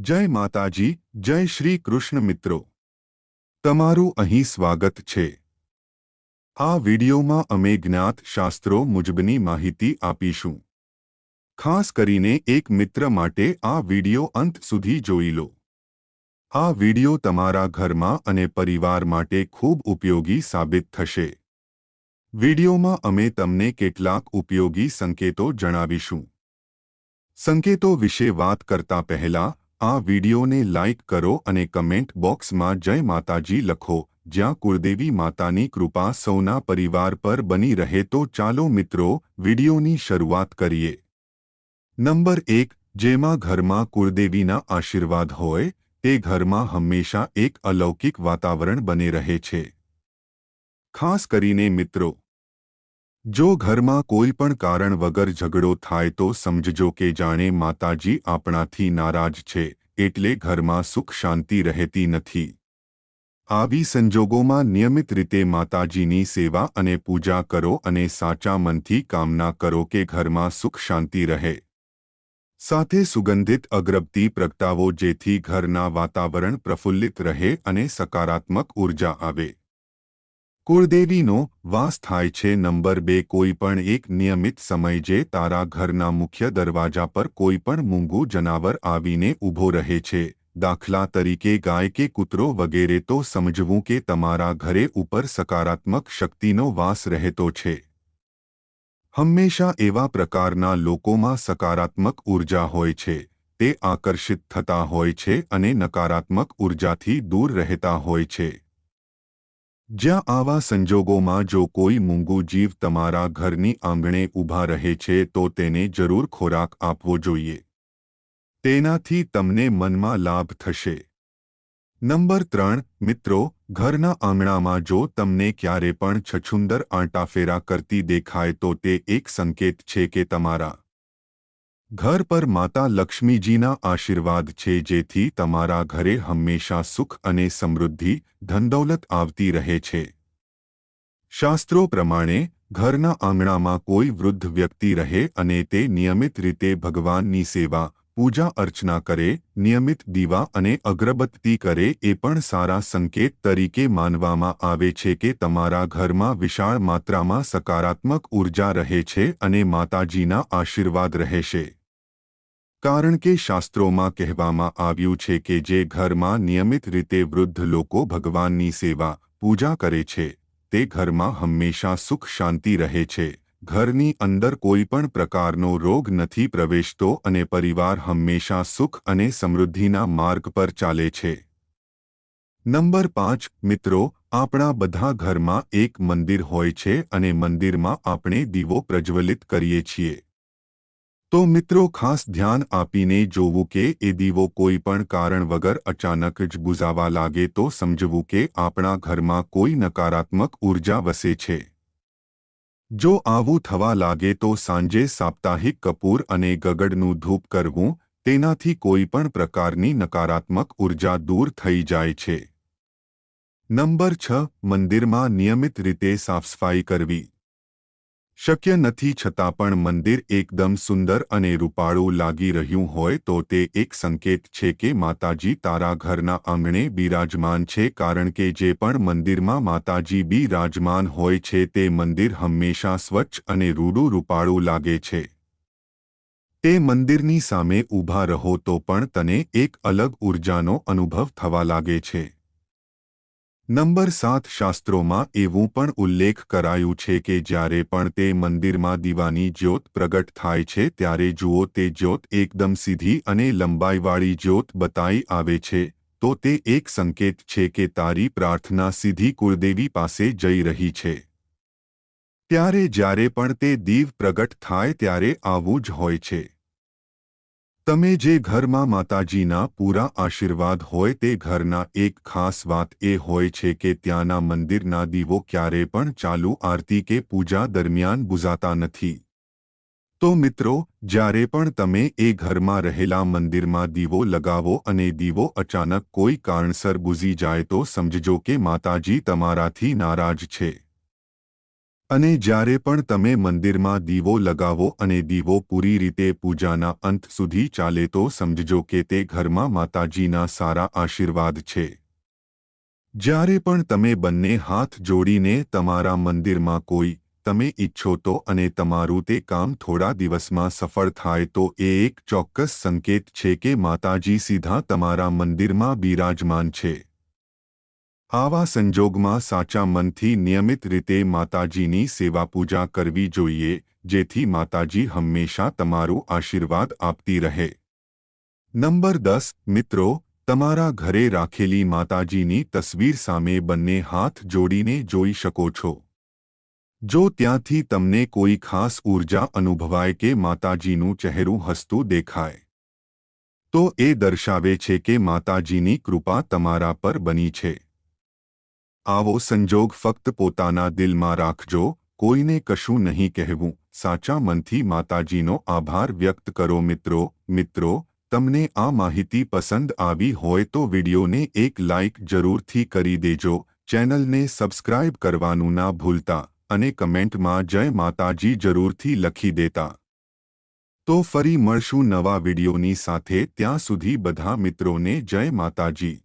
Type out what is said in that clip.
જય માતાજી, જય શ્રી કૃષ્ણ મિત્રો. તમારું અહીં સ્વાગત છે. આ વિડિયોમાં અમે જ્ઞાત શાસ્ત્રો મુજબની માહિતી આપીશું. ખાસ કરીને એક મિત્ર માટે આ વિડિયો અંત સુધી જોઈ લો. આ વિડિયો તમારા ઘરમાં અને પરિવાર માટે ખૂબ ઉપયોગી સાબિત થશે. વિડિયોમાં અમે તમને કેટલાક ઉપયોગી સંકેતો જણાવીશું. સંકેતો વિશે વાત કરતા પહેલા આ વિડીયોને લાઇક કરો અને કમેન્ટ બોક્સમાં જય માતાજી લખો. જ્યાં કુળદેવી માતાની કૃપા સૌના પરિવાર પર બની રહે તો ચાલો મિત્રો વિડિયોની શરૂઆત કરીએ. નંબર એક, જેમાં ઘરમાં કુળદેવીના આશીર્વાદ હોય, તે ઘરમાં હંમેશા એક અલૌકિક વાતાવરણ બને રહે છે. ખાસ કરીને મિત્રો જો ઘરમાં કોઈ પણ કારણ વગર ઝઘડો થાય તો સમજજો કે જાણે માતાજી આપણાથી નારાજ છે, એટલે ઘરમાં સુખ શાંતિ રહેતી નથી. આવી સંજોગોમાં નિયમિત રીતે માતાજીની સેવા અને પૂજા કરો અને સાચા મનથી કામના કરો કે ઘરમાં સુખ શાંતિ રહે. સાથે સુગંધિત અગરબત્તી પ્રગટાવો જેથી ઘરના વાતાવરણ પ્રફુલ્લિત રહે અને સકારાત્મક ઊર્જા આવે. કુળદેવીનો વાસ થાય છે. નંબર બે કોઈપણ એક નિયમિત સમય જે તારા ઘરના મુખ્ય દરવાજા પર કોઈપણ મૂંગું જનાવર આવીને ઊભો રહે છે. દાખલા તરીકે ગાય કે કૂતરો વગેરે તો સમજવું કે તમારા ઘરે ઉપર સકારાત્મક શક્તિનો વાસ રહેતો છે. હંમેશા એવા પ્રકારના લોકોમાં સકારાત્મક ઊર્જા હોય છે. તે આકર્ષિત થતા હોય છે અને નકારાત્મક ઉર્જાથી દૂર રહેતા હોય છે. જ્યાં આવા સંજોગોમાં જો કોઈ મૂંગું જીવ તમારા ઘરની આંગણે ઊભા રહે છે, તો તેને જરૂર ખોરાક આપવો જોઈએ. તેનાથી તમને મનમાં લાભ થશે. નંબર ત્રણ, મિત્રો, ઘરના આંગણામાં જો તમને ક્યારે પણ છછુંદર આંટાફેરા કરતી દેખાય, તો તે એક સંકેત છે કે તમારા ઘર પર માતા લક્ષ્મીજીના આશીર્વાદ છે, જેથી તમારા ઘરે હંમેશા સુખ અને સમૃદ્ધિ, ધનદૌલત આવતી રહે છે. શાસ્ત્રો પ્રમાણે, ઘરના આંગણામાં કોઈ વૃદ્ધ વ્યક્તિ રહે અને તે નિયમિત રીતે ભગવાનની સેવા, પૂજા અર્ચના કરે, નિયમિત દીવા અને અગરબત્તી કરે એ પણ સારા સંકેત તરીકે માનવામાં આવે છે કે તમારા ઘરમાં વિશાળ માત્રામાં સકારાત્મક ઊર્જા રહે છે અને માતાજીના આશીર્વાદ રહેશે. કારણ કે શાસ્ત્રોમાં કહેવામાં આવ્યું છે કે જે ઘરમાં નિયમિત રીતે વૃદ્ધ લોકો ભગવાનની સેવા, પૂજા કરે છે, તે ઘરમાં હંમેશા સુખ શાંતિ રહે છે. ઘરની અંદર કોઈ પણ પ્રકારનો રોગ નથી પ્રવેશતો અને પરિવાર હંમેશા સુખ અને સમૃદ્ધિના માર્ગ પર ચાલે છે. નંબર પાંચ, મિત્રો, આપણા બધા ઘરમાં એક મંદિર હોય છે અને મંદિરમાં આપણે દીવો પ્રજ્વલિત કરીએ છીએ. તો મિત્રો ખાસ ધ્યાન આપીને જોવું કે એ દીવો કોઈ પણ કારણ વગર અચાનક જ બુઝાવા લાગે તો સમજવું કે આપણા ઘરમાં કોઈ નકારાત્મક ઊર્જા વસે છે. જો આવું થવા લાગે તો સાંજે સાપ્તાહિક કપૂર અને ગગડનું ધૂપ કરવું તેનાથી કોઈ પણ પ્રકારની નકારાત્મક ઊર્જા દૂર થઈ જાય છે. નંબર છ, મંદિરમાં નિયમિત રીતે સાફસફાઈ કરવી. શક્ય નથી છતાં પણ મંદિર એકદમ સુંદર અને રૂપાળું લાગી રહ્યું હોય તો તે એક સંકેત છે કે માતાજી તારા ઘરના આંગણે બિરાજમાન છે કારણ કે જે પણ મંદિરમાં માતાજી બિરાજમાન હોય છે તે મંદિર હંમેશા સ્વચ્છ અને રૂડું રૂપાળું લાગે છે. તે મંદિરની સામે ઊભા રહો તો પણ તને એક અલગ ઊર્જાનો અનુભવ થવા લાગે છે. નંબર સાત શાસ્ત્રોમાં એવું પણ ઉલ્લેખ કરાયું છે કે જ્યારે પણ તે મંદિરમાં દીવાની જ્યોત પ્રગટ થાય છે ત્યારે જુઓ તે જ્યોત એકદમ સીધી અને લંબાઈવાળી જ્યોત બતાઈ આવે છે, તો તે એક સંકેત છે કે તારી પ્રાર્થના સીધી કુળદેવી પાસે જઈ રહી છે. ત્યારે જ્યારે પણ તે દીવ પ્રગટ થાય ત્યારે આવું જ હોય છે. તમે જે ઘરમાં માતાજીના પૂરા આશીર્વાદ હોય તે ઘરના એક ખાસ વાત એ હોય છે કે ત્યાંના મંદિરના દીવો ક્યારે પણ ચાલુ આરતી કે પૂજા દરમિયાન બુઝાતા નથી. તો મિત્રો, જ્યારે પણ તમે એ ઘરમાં રહેલા મંદિરમાં દીવો લગાવો અને દીવો અચાનક કોઈ કારણસર બુઝી જાય તો સમજજો કે માતાજી તમારાથી નારાજ છે. અને જ્યારે પણ તમે મંદિરમાં દીવો લગાવો અને દીવો પૂરી રીતે પૂજાના અંત સુધી ચાલે તો સમજજો કે તે ઘરમાં માતાજીના સારા આશીર્વાદ છે. જ્યારે પણ તમે બંને હાથ જોડીને તમારા મંદિરમાં કોઈ તમે ઈચ્છો તો અને તમારું તે કામ થોડા દિવસમાં સફળ થાય તો એ એક ચોક્કસ સંકેત છે કે માતાજી સીધા તમારા મંદિરમાં બિરાજમાન છે. આવા સંજોગમાં સાચા મનથી નિયમિત રીતે માતાજીની સેવા પૂજા કરવી જોઈએ, જેથી માતાજી હંમેશા તમારું આશીર્વાદ આપતી રહે. નંબર દસ, મિત્રો, તમારા ઘરે રાખેલી માતાજીની તસવીર સામે બંને હાથ જોડીને જોઈ શકો છો. જો ત્યાંથી તમને કોઈ ખાસ ઊર્જા અનુભવાય કે માતાજીનું ચહેરું હસતું દેખાય, તો એ દર્શાવે છે કે માતાજીની કૃપા તમારા પર બની છે. આવો સંજોગ ફક્ત પોતાના દિલમાં રાખજો, કોઈને કશું નહીં કહેવું. સાચા મનથી માતાજીનો આભાર વ્યક્ત કરો મિત્રો મિત્રો, તમને આ માહિતી પસંદ આવી હોય તો વિડિયોને એક લાઇક જરૂરથી કરી દેજો, ચેનલને સબસ્ક્રાઇબ કરવાનું ના ભૂલતા અને કમેન્ટમાં જય માતાજી જરૂરથી લખી દેતા. તો ફરી મળશું નવા વિડીયોની સાથે, ત્યાં સુધી બધા મિત્રોને જય માતાજી.